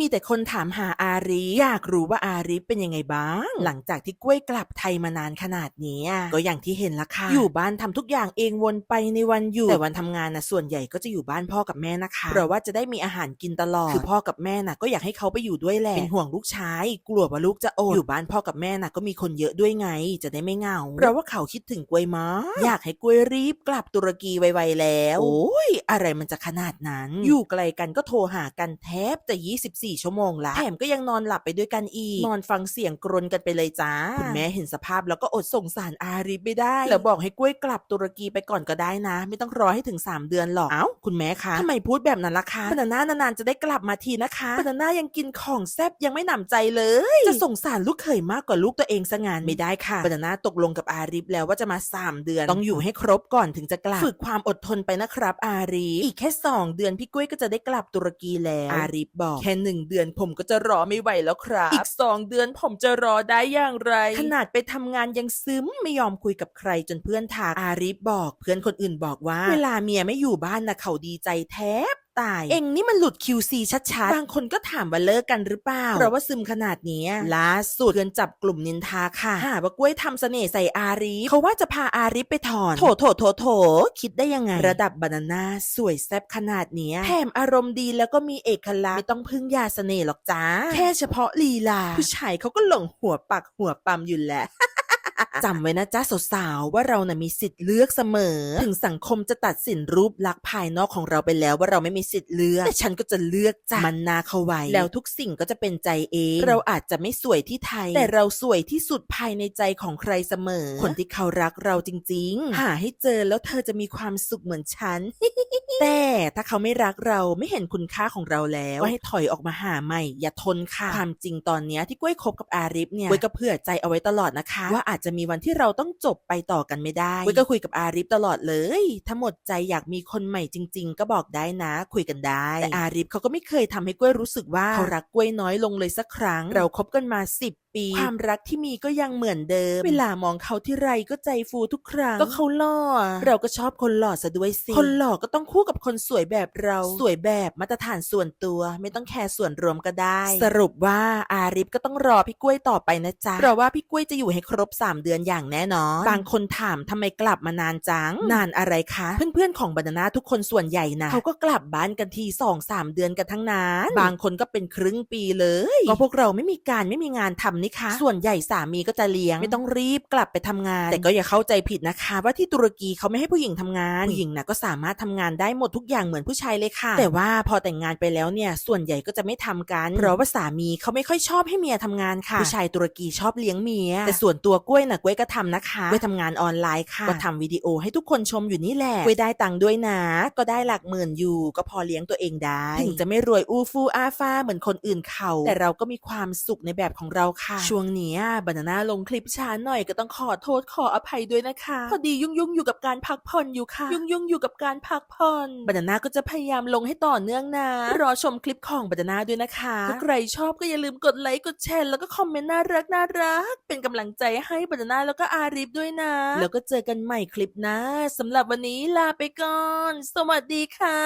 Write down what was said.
มีแต่คนถามหาอารีอยากรู้ว่าอารีเป็นยังไงบ้าง หลังจากที่กล้วยกลับไทยมานานขนาดนี้อะก็อย่างที่เห็นละค่ะ อยู่บ้านทำทุกอย่างเองวนไปในวันหยุดแต่วันทำงานนะส่วนใหญ่ก็จะอยู่บ้านพ่อกับแม่นะคะเพราะว่าจะได้มีอาหารกินตลอด คือพ่อกับแม่น่ะก็อยากให้เขาไปอยู่ด้วยแหละ เป็นห่วงลูกชาย กลัวว่าลูกจะอดอยู่บ้านพ่อกับแม่น่ะก็มีคนเยอะด้วยไง จะได้ไม่เหงาเพราะว่าเขาคิดถึงกล้วยมากอยากให้กล้วยรีบกลับตุรกีไวๆแล้ว โอ้ยอะไรมันจะขนาดนั้น อยู่ไกลกันก็โทรหากันแทบจะ24ชั่วโมงละแถมก็ยังนอนหลับไปด้วยกันอีก นอนฟังเสียงกรนกันไปเลยจ้า คุณแม่เห็นสภาพแล้วก็อดสงสารอาริฟไม่ได้ แล้วบอกให้กล้วยกลับตุรกีไปก่อนก็ได้นะ ไม่ต้องรอให้ถึง 3 เดือนหรอก เอ้า คุณแม่คะทำไมพูดแบบนั้นล่ะคะบานาน่านานๆจะได้กลับมาทีนะคะบานาน่ายังกินของแซ่บยังไม่หนำใจเลย จะสงสารลูกเขยมากกว่าลูกตัวเองซะงานไม่ได้ค่ะบานาน่าตกลงกับอาริฟแล้วว่าจะมา 3 เดือน ต้องอยู่ให้ครบก่อนถึงจะกลับ ฝึกความอดทนไปนะครับ อาริฟอีกแค่ 2 เดือนพี่กุ้ยก็จะได้กลับตุรกีแล้วอาริฟบอกแค่หนึ่งเดือนผมก็จะรอไม่ไหวแล้วครับ อีก2เดือนผมจะรอได้อย่างไร ขนาดไปทำงานยังซึมไม่ยอมคุยกับใครจนเพื่อนทักอาริฟบอก เพื่อนคนอื่นบอกว่า เวลาเมียไม่อยู่บ้านนะเขาดีใจแทบ ตาย เอ็งนี่มันหลุด QC ชัดๆ บางคนก็ถามว่าเลิกกันหรือเปล่า เพราะว่าซึมขนาดเนี้ยล่าสุดเพื่อนจับกลุ่มนินทาค่ะหาว่ากล้วยทำเสน่ห์ใส่อาริฟเขาว่าจะพาอาริฟไปถอน โถโถโถโถ คิดได้ยังไง ระดับบานาน่าสวยแซ่บขนาดเนี้ยแถมอารมณ์ดีแล้วก็มีเอกลักษณ์ไม่ต้องพึ่งยาเสน่ห์หรอกจ้า แค่เฉพาะลีลา ผู้ชายเขาก็หลงหัวปักหัวปั๊มอยู่แล้ว จำไว้นะจ๊ะสาวๆว่าเราน่ะมีสิทธิ์เลือกเสมอ ถึงสังคมจะตัดสินรูปลักษณ์ภายนอกของเราไปแล้วว่าเราไม่มีสิทธิ์เลือกแต่ฉันก็จะเลือกจ้ะมันนาเข้าไว้ แล้วทุกสิ่งก็จะเป็นใจเอง เราอาจจะไม่สวยที่ไทย แต่เราสวยที่สุดภายในใจของใครเสมอ คนที่เขารักเราจริง ๆ หาให้เจอแล้วเธอจะมีความสุขเหมือนฉันแต่ถ้าเขาไม่รักเราไม่เห็นคุณค่าของเราแล้วก็ให้ถอยออกมาหาใหม่ อย่าทนค่ะความจริงตอนเนี้ยที่กล้วยคบกับอาริฟเนี่ยกล้วยก็เผื่อใจเอาไว้ตลอดนะคะ ว่าอาจจะจะมีวันที่เราต้องจบไปต่อกันไม่ได้กล้วยก็คุยกับอาริฟตลอดเลย ถ้าหมดใจอยากมีคนใหม่จริง ๆ ก็บอกได้นะคุยกันได้ แต่อาริฟเขาก็ไม่เคยทำให้กล้วยรู้สึกว่าเขารักกล้วยน้อยลงเลยสักครั้ง เราคบกันมา10 ปี ความรักที่มีก็ยังเหมือนเดิม เวลามองเขาที่ไรก็ใจฟูทุกครั้ง ก็เขาหล่อ เราก็ชอบคนหล่อซะด้วยสิ คนหล่อก็ต้องคู่กับคนสวยแบบเรา สวยแบบมาตรฐานส่วนตัว ไม่ต้องแคร์ส่วนรวมก็ได้ สรุปว่าอาริฟก็ต้องรอพี่กล้วยต่อไปนะจ๊ะเพราะว่าพี่กล้วยจะอยู่ให้ครบ 3 เดือนอย่างแน่นอน บางคนถามทำไมกลับมานานจัง นานอะไรคะ เพื่อนๆของบรรณาทุกคนส่วนใหญ่นะเขาก็กลับบ้านกันทีสองสามเดือนกันทั้งนั้น บางคนก็เป็นครึ่งปีเลย ก็พวกเราไม่มีการไม่มีงานทำนี่คะ ส่วนใหญ่สามีก็จะเลี้ยง ไม่ต้องรีบกลับไปทำงาน แต่ก็อย่าเข้าใจผิดนะคะ ว่าที่ตุรกีเขาไม่ให้ผู้หญิงทำงาน ผู้หญิงนะก็สามารถทำงานได้หมดทุกอย่างเหมือนผู้ชายเลยค่ะ แต่ว่าพอแต่งงานไปแล้วเนี่ย ส่วนใหญ่ก็จะไม่ทำกัน เพราะว่าสามีเขาไม่ค่อยชอบให้เมียทำงานค่ะ ผู้ชายตุรกีชอบเลี้ยงเมีย แต่ส่วนตัวกล้วยนะกล้วยก็ทำนะคะกล้วยทำงานออนไลน์ค่ะ ก็ทำวิดีโอให้ทุกคนชมอยู่นี่แหละกล้วยได้ตังค์ด้วยนะ ก็ได้หลักหมื่นอยู่ ก็พอเลี้ยงตัวเองได้ ถึงจะไม่รวยอู้ฟู่อาฟ้าเหมือนคนอื่นเขา แต่เราก็มีความสุขในแบบของเราค่ะช่วงเนี้บานาน่าลงคลิปช้าหน่อยก็ต้องขอโทษขออภัยด้วยนะคะ พอดียุ่งยุ่งๆอยู่กับการพักผ่อนอยู่ค่ะ ยุ่งยุ่งๆอยู่กับการพักผ่อนบานาน่าก็จะพยายามลงให้ต่อเนื่องนะ รอชมคลิปของบานาน่าด้วยนะคะถ้าใครชอบก็อย่าลืมกดไลค์กดแชร์แล้วก็คอมเมนต์น่ารักน่ารัก เป็นกำลังใจให้บานาน่าแล้วก็อาริฟด้วยนะ แล้วก็เจอกันใหม่คลิปหน้าสำหรับวันนี้ลาไปก่อน สวัสดีค่ะ